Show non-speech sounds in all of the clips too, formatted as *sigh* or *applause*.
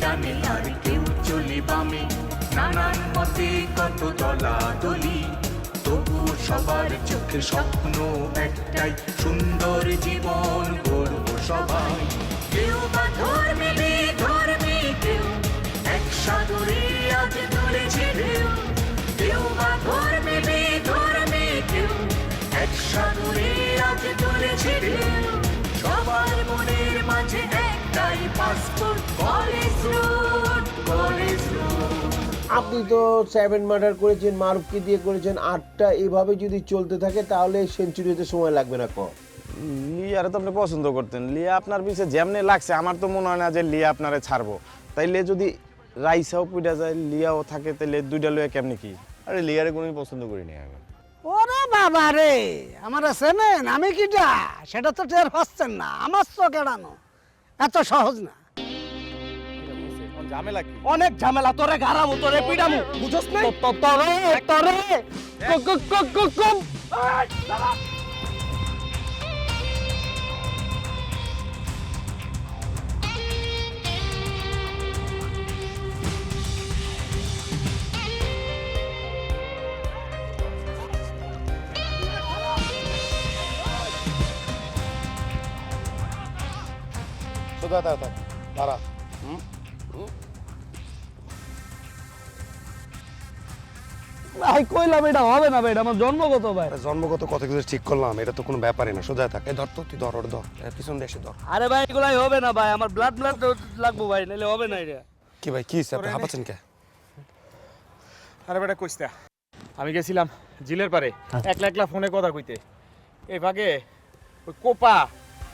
ডানে আর কেউ নানান মতে কত দলাদলি তবু সবার চোখে স্বপ্ন একটাই, সুন্দর জীবন গড়ব সবাই। কেউ বা ধর্মে ধর্মে কেউ, এক সাগরে আজ ঢেউ। কেউ বা ধর্মে ধর্মে কেউ, এক সাগরে আজ ঢেউ। সবার মনের মাঝে একটাই পাসপোর্ট রোড আপনি তো সেভেন মার্ডার করেছেন মারুফকে দিয়ে করেছেন আটটা এভাবে যদি চলতে থাকে তাহলে সেঞ্চুরি হতে সময় লাগবে না ক? লিয়ারে তো আপনি পছন্দ করতেন। লিয়া আপনার পিছে যেমনি লাগছে আমার তো মনে হয় না যে লিয়া আপনারে ছাড়বো। তাইলে যদি রাইসাও পুইটা যায় লিয়াও থাকে তাইলে দুইটা লয়ে কেমনি কি? আরে লিয়ারে কোনোদিন পছন্দ করিনি আমি। ওরে বাবা রে আমার সেমেন আমি কিটা? সেটা তো টের পাচ্ছেন না আমার চোখ এড়ানো এত সহজ না। ঝামেলা কি? অনেক ঝামেলা তোরে গারামু তোরে পিডামু বুঝছ না তোরে তোরে! কুক কুক কুক কুক সোজা দাঁড়া দাঁড়া। কইলাম এটা হবে না ভাই এটা আমার জন্মগত ভাই। জন্মগত কত কিছু ঠিক করলাম এটা তো কোনো ব্যাপারই না সোজা থাক। এই ধর তো তুই ধর ওর ধর পিছন দেশে ধর। আরে ভাই এগুলাই হবে না ভাই আমার ব্লাড ব্লাড লাগবো ভাই নাহলে হবে না এটা। কি ভাই কি আপনি হাঁপাচ্ছেন কে? আরে বেটা কইস্তা আমি গেছিলাম জিলের পারে একলা একলা ফোনে কথা কইতে। এই ভাগে ওই কোপা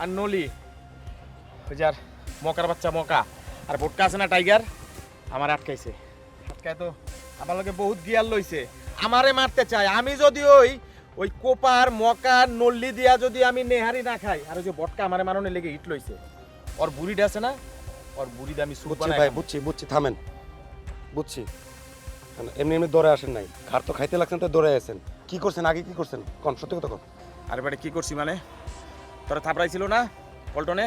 আর নলি ওই যার মকার বাচ্চা মকা আর ভোটকা আছে না টাইগার আমার আটকাইছে। আটকায় তো আমার লগে বহুত গিয়ার লইছে। আমারে মারতে চায়। আমি যদি ওই ওই কোপার মকার নল্লি দিয়া যদি আমি নেহারি না খাই আর ওই যে বটকা আমারে মারনে লেগে হিট লইছে। ওর বুড়িটা আছে না? ওর বুড়িটা আমি সুপ বুঝছি বানাই ভাই বুঝছি বুঝছি থামেন। বুঝছি। কেন, এমনি এমনি দৌড়ে আসেন নাই। ঘাট তো খাইতে লাগছেন তো দৌড়ে আসেন কি করছেন আগে কি করছেন? কোন সত্যি কথা কোন। আরে বেটা কি করছি মানে? তোরা থাপড়াইছিল না পল্টনে?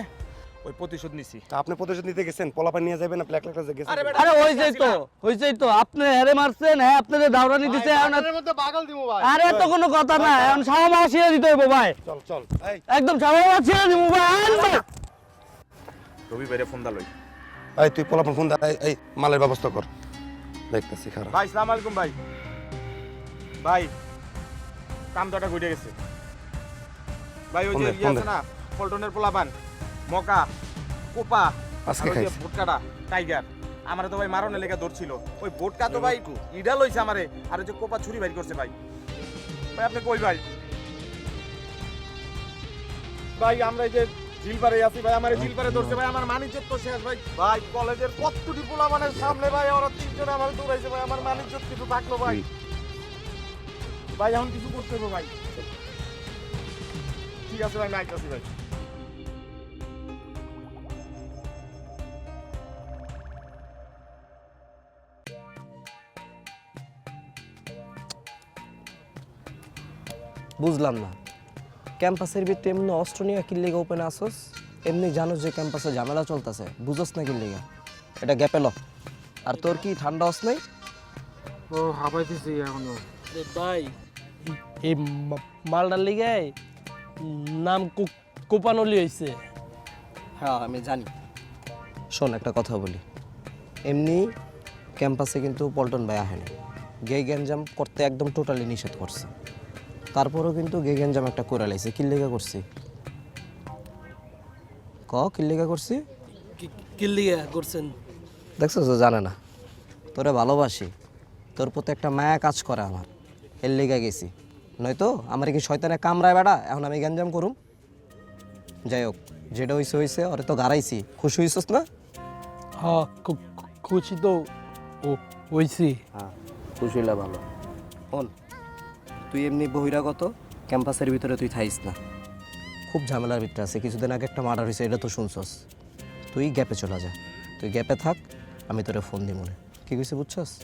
ওই প্রতিশোধ নিছি। তা আপনি প্রতিশোধ নিতে গেছেন পোলাপান নিয়ে যাবেন না প্ল্যাক লেখা গেছেন। আরে আরে হইছেই তো হইছেই তো আপনি হেরে মারছেন হ্যাঁ আপনাদের দাওরানি দিছে এখন আরে এত কোনো কথা না এখন দিতে হইব ভাই। চল চল এই। একদম ভাই রবি বাইরে ফোন দালই এই তুই পোলাপান ফোন দা এই, এই মালের ব্যবস্থা কর। দেখতেছি খারাপ। ভাই সালাম আলাইকুম ভাই। ভাই কাম তোটা ঘুরে গেছে। ভাই ওই যে ইয়ে আছে না পল্টনের পোলাপান। মকা কোপা আজকে খাইছি। ভোটকাটা টাইগার। আমারে তো ভাই মারনের লেগে ধরছিল। ওই ভোটকা তো ভাই ইডা লইছে আমারে আর যে কোপা ছুরি বাইর করছে ভাই। ভাই আপনি কই ভাই? ভাই আমরা এই যে জিলপারে আছি ভাই আমার জিলপারে ধরছে ভাই আমার মানিজ্য তো শেষ ভাই। ভাই কলেজের কতটি পোলা মানে সামনে ভাই ওরা তিনজন আমার দৌড়াইছে ভাই আমার মানিজ্য কিছু থাকল ভাই। ভাই এখন কিছু করতে হবে ভাই। ঠিক আছে ভাই নাইট আছি ভাই। বুঝলাম না। ক্যাম্পাসের ভিতরে এমনি অস্ত্র নিয়ে কিল্লিগা ওপেন আসোস? এমনি জানোস যে ক্যাম্পাসে ঝামেলা চলতেছে। বুঝোস না কিল্লিগা এটা গ্যাপে ল। আর তোর কি ঠান্ডা অস নাই? ও হাঁপাইতেছি এখনও। ভাই। এই মা- মালটার লিগে নাম কো- কোপানলি হইছে। হ্যাঁ আমি জানি। শোন একটা কথা বলি। এমনি ক্যাম্পাসে কিন্তু পল্টন ভাই আহেনি গে গ্যাঞ্জাম করতে একদম টোটালি নিষেধ করছে। তারপরেও কিন্তু গে গ্যাঞ্জাম একটা করে লাইছে। কিল্লিগা করছি। ক? কিল্লিগা করছি? কিল্লিগা করছেন? দেখছ তো জানে না। তোরে ভালোবাসি। তোর প্রতি একটা মায়া কাজ করে আমার। এর লেগে গেছি। নয়তো আমার কি শয়তানে কামড়ায় বেড়া? এখন আমি গ্যাঞ্জাম করুম। যাই হোক যেটা হইছে হইছে। ওরে তো গাড়াইছি খুশি হইছস না? হ্যাঁ খুশি তো ও হইছি। হ্যাঁ খুশি হইলে ভালো। শোন তুই এমনি বহিরাগত? ক্যাম্পাসের ভিতরে তুই থাইস না। খুব ঝামেলার ভিতরে আছে। কিছুদিন আগে একটা মার্ডার হয়েছে এটা তো শুনছস। তুই গ্যাপে চলে যা। তুই গ্যাপে থাক আমি তোরে ফোন দিব মনে কি কইছে বুঝছস?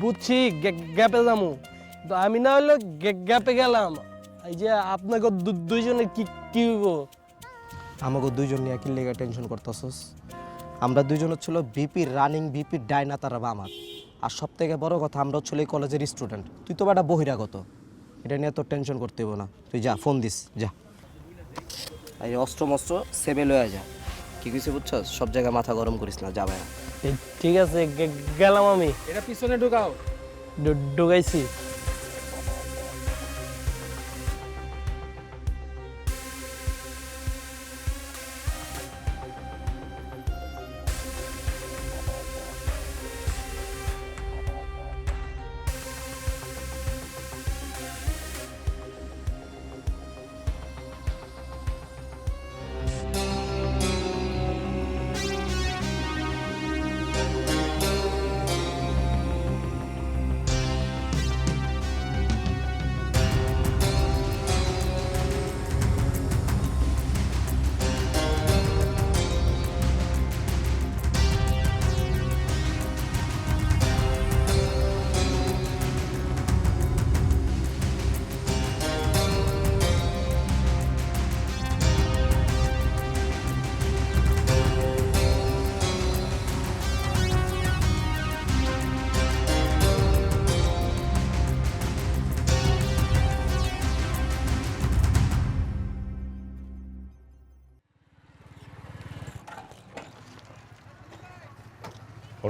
বুঝছি গ্যা- গ্যাপে যামু। তো আমি না হলে গ্যা- গ্যাপে গেলাম। এই যে আপনাকে দু- দুইজনে কি কি হইব? আমাকে দুইজন নিয়ে কি লেগে টেনশন করতেছস? আমরা দুজন হচ্ছিল বিপির রানিং বিপির ডাইনা তারা আমার। আর সব থেকে বড় কথা আমরা হচ্ছে এই কলেজের স্টুডেন্ট তুই তো একটা বহিরাগত। এটা নিয়ে তোর টেনশন করতে হব না। তুই যা ফোন দিস যা। এই অস্ত্র মস্ত্র সেবে লয়ে যা। কি কিছু বুঝছ সব জায়গায় মাথা গরম করিস না যা ভাই ঠিক আছে গেলাম আমি। এটা পিছনে ঢুকাও। ঢুকাইছি।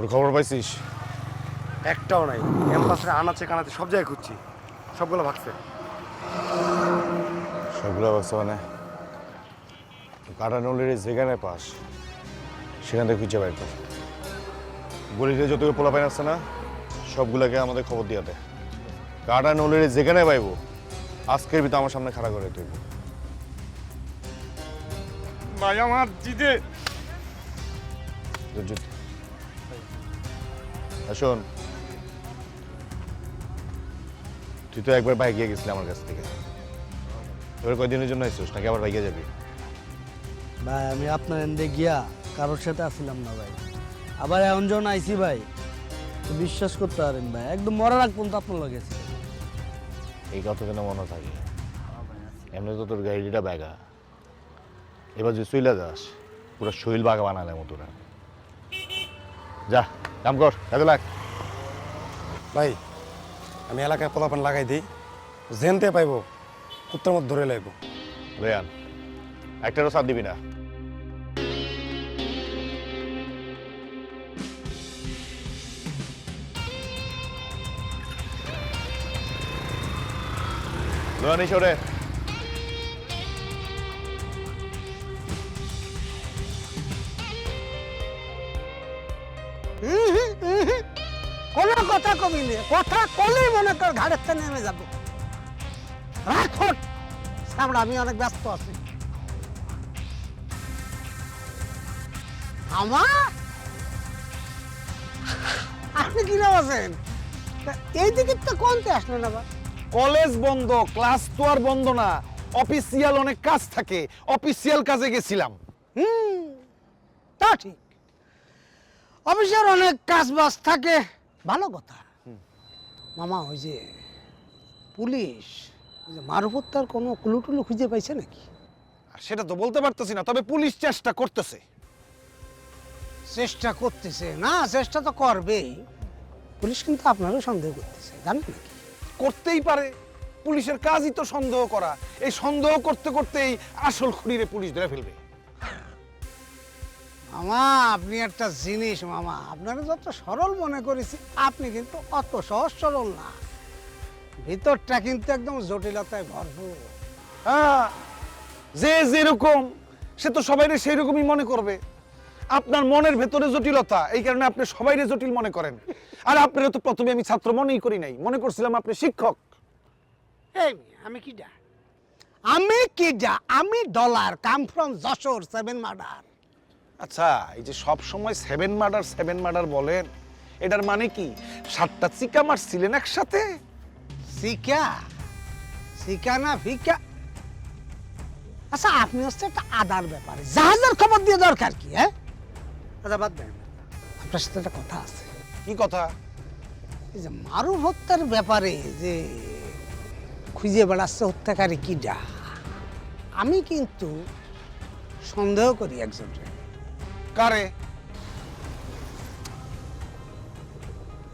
ওর খবর পাইছিস? একটাও নাই। ক্যাম্পাসে আনাচে কানাচে সব জায়গায় খুঁজছি সবগুলো ভাগছে। সবগুলো অবস্থা মানে? কাটা নলের যেখানে পাস সেখান থেকে খুঁজে বাইর কর। গলিতে যতগুলো পোলা পাইন আছে না সবগুলোকে আমাদের খবর দিয়ে দে। কাটা নলের যেখানে পাইব আজকের ভিতরে আমার সামনে খাড়া করে তুই ভাই আমার জিদে। দুর্জিত শোন তুই তো একবার বাইক গিয়ে গেছিলি আমার কাছ থেকে। এবার কয়দিনের জন্য আসছিস নাকি আবার বাইকে যাবি? ভাই আমি আপনার এন্দে গিয়া কারোর সাথে আসছিলাম না ভাই। আবার এমন যখন আইসি ভাই তো বিশ্বাস করতে পারেন ভাই একদম মরা আগ পর্যন্ত আপনার লাগেছে এই কথা যেন মনে থাকে। এমনি তো তোর গাড়িটা ব্যাগা। এবার যদি চইলা যাস পুরো শৈল বাগা বানালে মতো না। যা। কাম কর কাজে লাগ ভাই আমি এলাকায় পোলাপান লাগাই দিই জেনতে পাইবো কুত্তার মধ্যে ধরে লাইব। রেয়ান একটারও সাথ দিবি না। লোয়ানি সরে কোনো কথা কবি নেই কথা কলেই মনে কর ঘাড়ের থেকে নেমে যাবে। রাখুন সামনে আমি অনেক ব্যস্ত আছি। আমার আপনি কি নাম আছেন এই দিকে তো কোনতে আসলেন আবার? কলেজ বন্ধ ক্লাস তো আর বন্ধ না। অফিসিয়াল অনেক কাজ থাকে অফিসিয়াল কাজে গেছিলাম। হুম তা ঠিক। অফিসের অনেক কাজ বাজ থাকে। ভালো কথা। মামা ওই যে পুলিশ ওই যে কোনো ক্লু টুলু খুঁজে পাইছে নাকি? আর সেটা তো বলতে পারতেছি না তবে পুলিশ চেষ্টা করতেছে। চেষ্টা করতেছে? না চেষ্টা তো করবেই। পুলিশ কিন্তু আপনারও সন্দেহ করতেছে জানেন নাকি? করতেই পারে পুলিশের কাজই তো সন্দেহ করা। এই সন্দেহ করতে করতেই আসল খুঁড়িরে পুলিশ ধরে ফেলবে। মামা আপনি একটা জিনিস মামা আপনারা যত সরল মনে করেছি আপনি কিন্তু অত সহজ সরল না। ভিতরটা কিন্তু একদম জটিলতায় ভরপুর। হ্যাঁ যে যেরকম সে তো সবাইরে সেই রকমই মনে করবে। আপনার মনের ভেতরে জটিলতা এই কারণে আপনি সবাইরে জটিল মনে করেন। আর আপনারা তো প্রথমে আমি ছাত্র মনেই করি নাই। মনে করছিলাম আপনি শিক্ষক। এই আমি কি যা? আমি কি যা? আমি dollar come from Jessore seven murder আচ্ছা এই যে সব সময় সেভেন মার্ডার সেভেন মার্ডার বলেন এটার মানে কি? সাতটা চিকা মারছিলেন একসাথে? শিকা শিকা না ফিকা আচ্ছা আপনি হচ্ছে একটা আদার ব্যাপারে। জাহাজের খবর দিয়ে দরকার কি হ্যাঁ? আচ্ছা বাদ দেন। আপনার সাথে একটা কথা আছে। কি কথা? এই যে মারুফ হত্যার ব্যাপারে যে খুঁজে বেড়াচ্ছে হত্যাকারী কি যা আমি কিন্তু সন্দেহ করি একজনকে। কারে?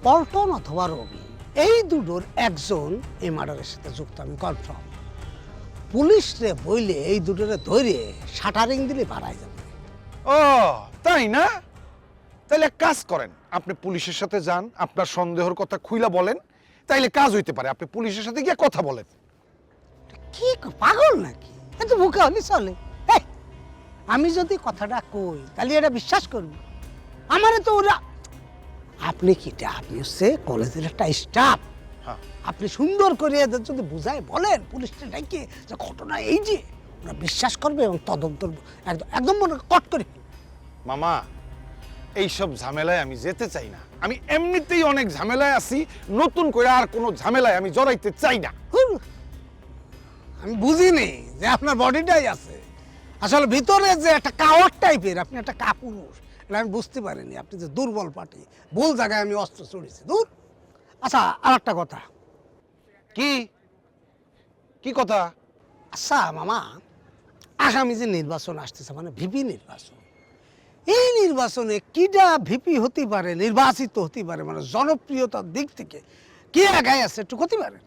পল্টন অথবা রবি এই দুটোর একজন এই মার্ডারের সাথে যুক্ত আমি কনফার্ম। পুলিশরে বইলে এই দুটোরে ধরে শাটারিং দিলে বাড়াই যাবে। ও তাই না? তাহলে কাজ করেন আপনি পুলিশের সাথে যান আপনার সন্দেহের কথা খুইলা বলেন তাইলে কাজ হইতে পারে আপনি পুলিশের সাথে গিয়ে কথা বলেন। কি পাগল নাকি? এত বুকে হলে চলে। আমি যদি কথাটা কই তাহলে এটা বিশ্বাস করবি আমারে তো ওরা আপনি কিটা আপনি হচ্ছে কলেজের একটা স্টাফ হ্যাঁ। আপনি সুন্দর করে এদের যদি বুঝায় বলেন পুলিশটা ডাইকে যে ঘটনা এই যে ওরা বিশ্বাস করবে এবং তদন্ত একদম একদম মনে কট করে মামা এইসব ঝামেলায় আমি যেতে চাই না। আমি এমনিতেই অনেক ঝামেলায় আছি নতুন করে আর কোনো ঝামেলায় আমি জড়াইতে চাই না। আমি বুঝিনি যে আপনার বডিটাই আছে। আসলে ভিতরে যে একটা কাওয়ার টাইপের আপনি একটা কাপুরুষ এটা আমি বুঝতে পারিনি আপনি যে দুর্বল পার্টি ভুল জায়গায় আমি অস্ত্র চড়েছি দূর। আচ্ছা আর একটা কথা। কি? কি কথা? আচ্ছা মামা আগামী যে নির্বাচন আসতেছে মানে ভিপি নির্বাচন এই নির্বাচনে কিটা ভিপি হতে পারে নির্বাচিত হতে পারে মানে জনপ্রিয়তার দিক থেকে কে আগায় আছে একটু হতে পারে?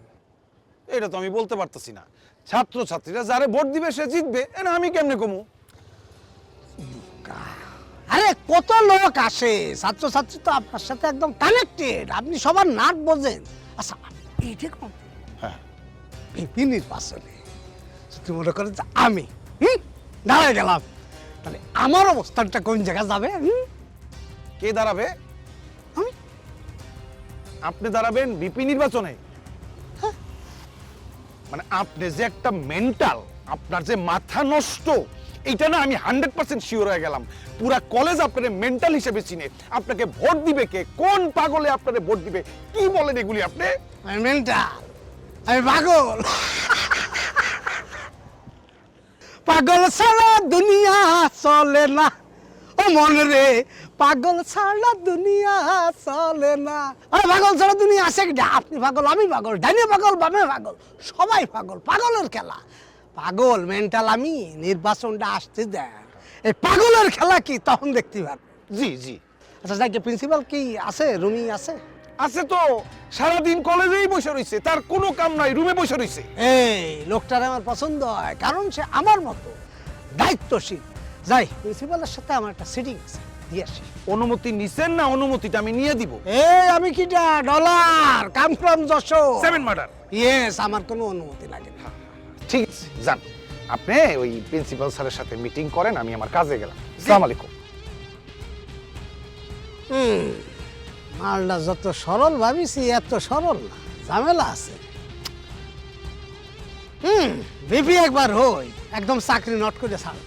এটা তো আমি বলতে পারতেছি না ছাত্র ছাত্রীরা যারে ভোট দিবে সে জিতবে এটা আমি কেমনে কমু আরে কত লোক আসে ছাত্রছাত্রী তো আপনার সাথে একদম কানেক্টেড আপনি সবার নাট বোঝেন আচ্ছা এইটা কোন হ্যাঁ ভিপি নির্বাচনে যদি মনে করেন যে আমি হুম দাঁড়ায় গেলাম তাহলে আমার অবস্থানটা কোন জায়গায় যাবে হুম? কে দাঁড়াবে আমি। আপনি দাঁড়াবেন বিপি নির্বাচনে। মানে আপনি যে একটা মেন্টাল আপনার যে মাথা নষ্ট, এইটা না আমি হান্ড্রেড পার্সেন্ট শিওর হয়ে গেলাম। পুরা কলেজ আপনার মেন্টাল হিসেবে চিনে। আপনাকে ভোট দিবে কে? কোন পাগলে আপনারে ভোট দিবে? কি বলেন এগুলি আপনি? মেন্টাল আমি পাগল। পাগল ছাড়া দুনিয়া চলে না। ও মন রে পাগল ছাড়া দুনিয়া চলে না। আরে পাগল ছাড়া দুনিয়া আছে আপনি পাগল আমি পাগল ডাইনে পাগল বামে পাগল সবাই পাগল পাগলের খেলা। পাগল মেন্টাল আমি নির্বাচনটা আসতে দেন। এই পাগলের খেলা কি তখন দেখতে পারবেন? জি জি। আচ্ছা যাকে প্রিন্সিপাল কি আছে? রুমি আছে? আছে তো সারাদিন কলেজেই বসে রইছে তার কোনো কাম নাই রুমে বসে রইছে। এই লোকটার আমার পছন্দ হয় কারণ সে আমার মতো দায়িত্বশীল। যাই প্রিন্সিপালের সাথে আমার একটা সিটিং আছে দিয়ে আসি। অনুমতি নিছেন না অনুমতিটা আমি নিয়ে দিব? এই আমি কিটা? Dollar come from Jessore. Seven murder yes আমার কোনো অনুমতি লাগে না। ঠিক আছে যান। আপনি ওই প্রিন্সিপাল স্যারের সাথে মিটিং করেন আমি আমার কাজে গেলাম। আসসালামু আলাইকুম। হুম মালটা যত সরল ভাবিছি এত সরল না ঝামেলা আছে। হুম বিপি একবার হই একদম চাকরি নট করে ছাড়।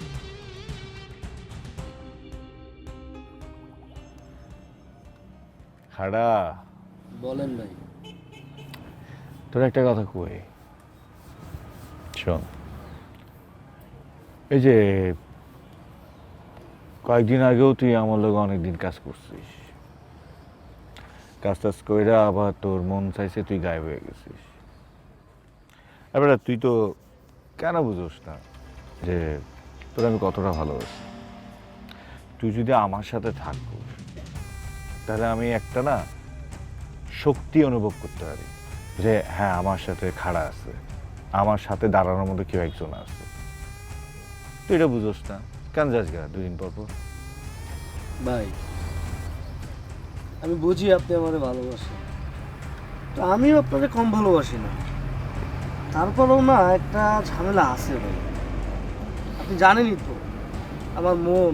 খাড়া। বলেন ভাই। তোর একটা কথা কই? শোন। এই যে কয়েকদিন আগেও তুই আমার লোক অনেকদিন কাজ করছিস। কাজ টাজ কইরা আবার তোর মন চাইছে তুই গায়েব হয়ে গেছিস। এবারে তুই তো কেন বুঝোস না যে তোর আমি কতটা ভালোবাসি? তুই যদি আমার সাথে থাকব তাহলে আমি একটা না শক্তি অনুভব করতে পারি যে হ্যাঁ আমার সাথে খাড়া আছে। আমার সাথে দাঁড়ানোর মতো কেউ একজন আছে। তুই এটা বুঝোস না। কেন যাস গা দুদিন পর পর? ভাই, আমি বুঝি আপনি আমারে ভালোবাসেন। তো আমিও আপনাকে কম ভালোবাসি না। তারপরেও না একটা ঝামেলা আছে ভাই। আপনি জানেনই তো, আমার মন,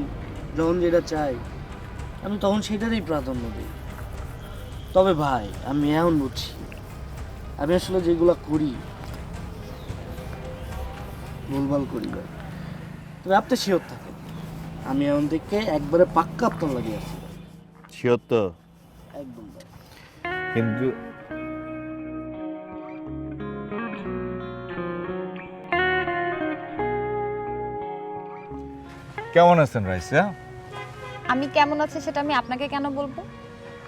যখন যেটা চাই আমি তখন সেটারই প্রাধান্য দিই। তবে ভাই আমি এমন বুঝছি আমি আসলে যেগুলো করি ভুলভাল করি ভাই তবে আপনি শিওর থাকেন আমি এমন থেকে একবারে পাক্কা আপনার লাগিয়ে আছি। শিওর তো? একদম কিন্তু কেমন আছেন রাইসা? আমি কেমন আছি সেটা আমি আপনাকে কেন বলব?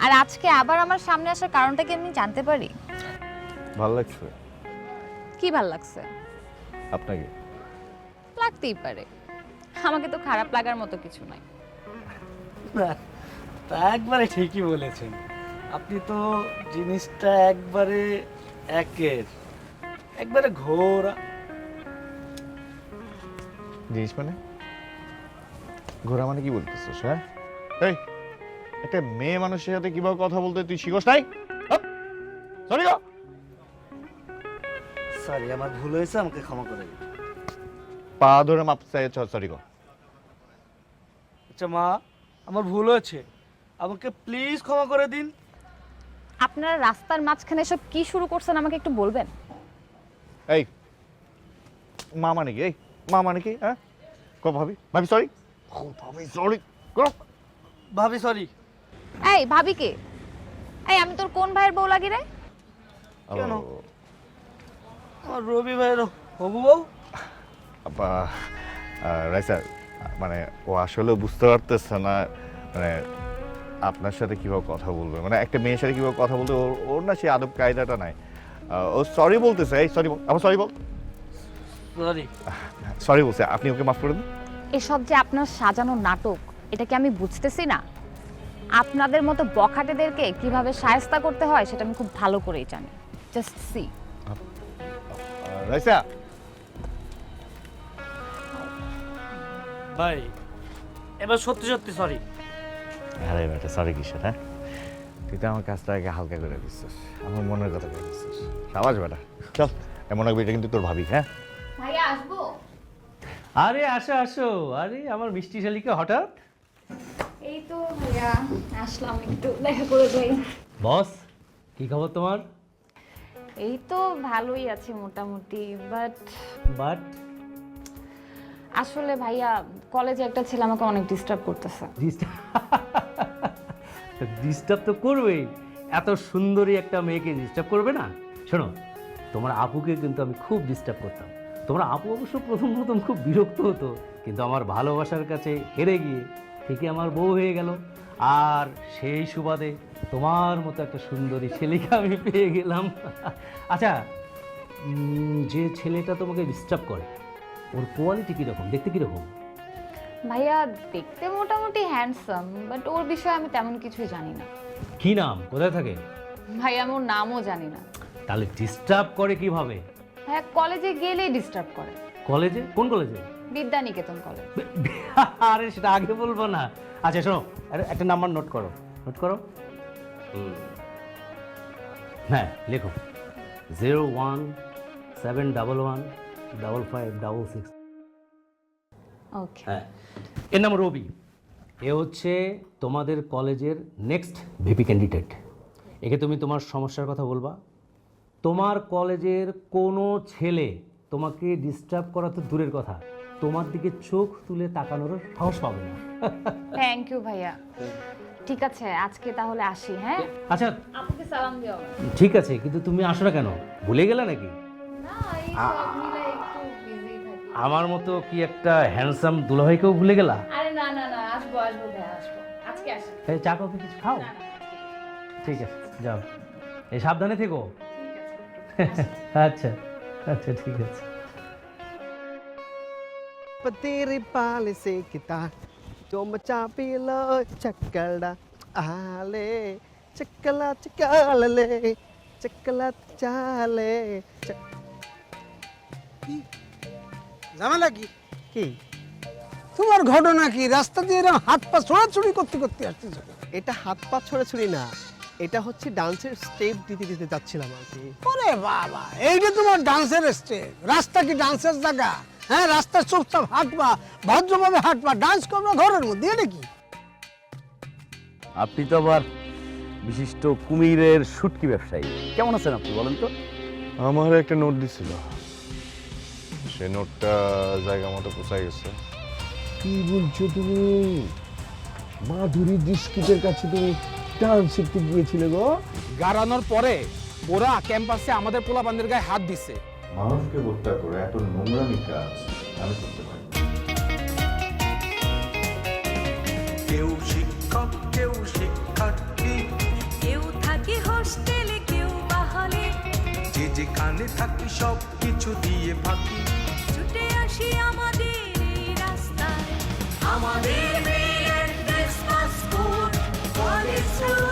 আর আজকে আবার আমার সামনে আসার কারণটা কি আমি জানতে পারি? ভালো লাগছে? কি ভালো লাগছে? আপনাকে? লাগতেই পারে। আমাকে তো খারাপ লাগার মতো কিছু নাই। না, তা একবারে ঠিকই বলেছেন। আপনি তো জিনিসটা একবারে একের একবারে ঘোরা। জিনিস মানে? ঘোরা মানে কি বলতেছিস হ্যাঁ? এই একটা মেয়ে মানুষের সাথে কীভাবে কথা বলতে তুই শিখস নাই? সরি গো। সরি আমার ভুল হয়েছে আমাকে ক্ষমা করে দিন। পা ধরে মাপ চাই সরি গো। আচ্ছা মা আমার ভুল হয়েছে। আমাকে প্লিজ ক্ষমা করে দিন। আপনারা রাস্তার মাঝখানে সব কি শুরু করছেন আমাকে একটু বলবেন? এই মা মানে কি? এই মা মানে কি? হ্যাঁ? কো ভাবি ভাবি সরি। ভাবি সরি ভাবি সরি এই ভাবি কে এই আমি তোর কোন ভাইয়ের বউ লাগি রে? কেন? আমার রবি ভাইয়ের হবু বউ? আপা রাইসা মানে ও আসলে বুঝতে পারতেছে না মানে আপনার সাথে কীভাবে কথা বলবে। মানে একটা মেয়ের সাথে কীভাবে কথা বলতে ওর ওর না সেই আদব কায়দাটা নাই। ও সরি বলতেছে। এই সরি আবার সরি বল। সরি সরি বলছে। আপনি ওকে মাফ করে দিন। এসব যে আপনার সাজানো নাটক এটা কি আমি বুঝতেছি না? আপনাদের মতো বখাটেদেরকে কীভাবে সায়স্তা করতে হয় সেটা আমি খুব ভালো করেই জানি। Just see Raisa! ভাই এবার সত্যি সত্যি সরি আরে বেটা সরি কিসের হ্যাঁ? তুই তো আমার কাজটা আগে হালকা করে দিচ্ছিস। আমার মনের কথা করে দিচ্ছিস সাবাস বেটা চল। এমন এক এটা কিন্তু তোর ভাবি হ্যাঁ? আরে আসো আসো। আরে আমার মিষ্টি শালিকা হঠাৎ? এই তো ভাইয়া আসলাম একটু দেখা করে যাই। বস কি খবর তোমার? এই তো ভালোই আছে মোটামুটি বাট বাট আসলে ভাইয়া কলেজে একটা ছেলে আমাকে অনেক ডিস্টার্ব করতেছে। ডিস্টার্ব তো করবেই। এত সুন্দরী একটা মেয়েকে ডিস্টার্ব করবে না? শোনো তোমার আপুকে কিন্তু আমি খুব ডিস্টার্ব করতাম। তোমার আপু অবশ্য প্রথম প্রথম খুব বিরক্ত হতো কিন্তু আমার ভালোবাসার কাছে হেরে গিয়ে ঠিকই আমার বউ হয়ে গেল। আর সেই সুবাদে তোমার মতো একটা সুন্দরী ছেলেকে আমি পেয়ে গেলাম। আচ্ছা যে ছেলেটা তোমাকে ডিস্টার্ব করে ওর কোয়ালিটি কীরকম? দেখতে কীরকম? ভাইয়া দেখতে মোটামুটি হ্যান্ডসাম বাট ওর বিষয়ে আমি তেমন কিছুই জানি না। কি নাম? কোথায় থাকে? ভাইয়া আমি ওর নামও জানি না। তাহলে ডিস্টার্ব করে কীভাবে? হ্যাঁ কলেজে গেলেই ডিস্টার্ব করে। কলেজে? কোন কলেজে? বিদ্যানিকেতন কলেজ। *laughs* আরে সেটা আগে বলব না। আচ্ছা শোনো আরে একটা নাম্বার নোট করো। নোট করো। হ্যাঁ লেখো। Zero one seven double one double five double six okay হ্যাঁ। এর নাম রবি। এ হচ্ছে তোমাদের কলেজের নেক্সট ভিপি ক্যান্ডিডেট একে তুমি তোমার সমস্যার কথা বলবা। তোমার কলেজের কোনো ছেলে তোমাকে ডিস্টার্ব করা তো দূরের কথা। তোমার দিকে চোখ তুলে তাকানোর সাহস পাবে না। থ্যাংক ইউ ভাইয়া। ঠিক আছে আজকে তাহলে আসি হ্যাঁ? আচ্ছা আপুকে সালাম দিও। ঠিক আছে কিন্তু তুমি আসো না কেন? ভুলে গেলে নাকি? আমার মতো কি একটা হ্যান্ডসাম দুলাভাইকেও ভুলে গেলা? আরে না না না আসব আসব ভাইয়া আসব। আজকে আসি। এই চা কফি কিছু খাও। ঠিক আছে যাও। এই সাবধানে থেকো। *laughs* আচ্ছা আচ্ছা ঠিক আছে तेरे पाल से किता जो मचा पी लो चक्कड़ा आले चक्कला चकाले चक्कला चाले ঝামেলা কি কি তোমার ঘটনা কি রাস্তা দিয়ে এরকম হাত পা ছোড়াছুড়ি করতে করতে আসতেছ এটা হাত পা ছড়াছড়ি না এটা হচ্ছে ডান্সের স্টেপ দিতে দিতে যাচ্ছিলাম আর কি। ওরে বাবা এইটা তোমার ডান্সের স্টেপ রাস্তা কি ডান্সের জায়গা? হ্যাঁ রাস্তা চুপচাপ হাঁটবা ভদ্রভাবে হাঁটবা ডান্স করবা ঘরের মধ্যে এটা কি? আপনি তো আবার বিশিষ্ট কুমিরের শুটকি ব্যবসায়ী। কেমন আছেন আপনি বলেন তো? আমার একটা নোট দিছিল। সে নোটটা জায়গা মতো পোষাই গেছে। কি বলছো তুমি? মাধুরী ডিস্কিটের কাছে তুমি ডান্স শিখতে গিয়েছিলে গো। গাড়ানোর পরে ওরা ক্যাম্পাসে আমাদের পোলাপানদের গায়ে হাত দিচ্ছে মানুষকে হত্যা করে এত নোংরামি কাজ আমি করতে পারি। কেউ শিক্ষক কেউ শিক্ষার্থী। কেউ থাকে হোস্টেলে কেউ বাহলে। যে যেখানে থাকি সব কিছু দিয়ে ফাঁকি। ছুটে আসি আমাদের রাস্তায়। আমাদের Thank you.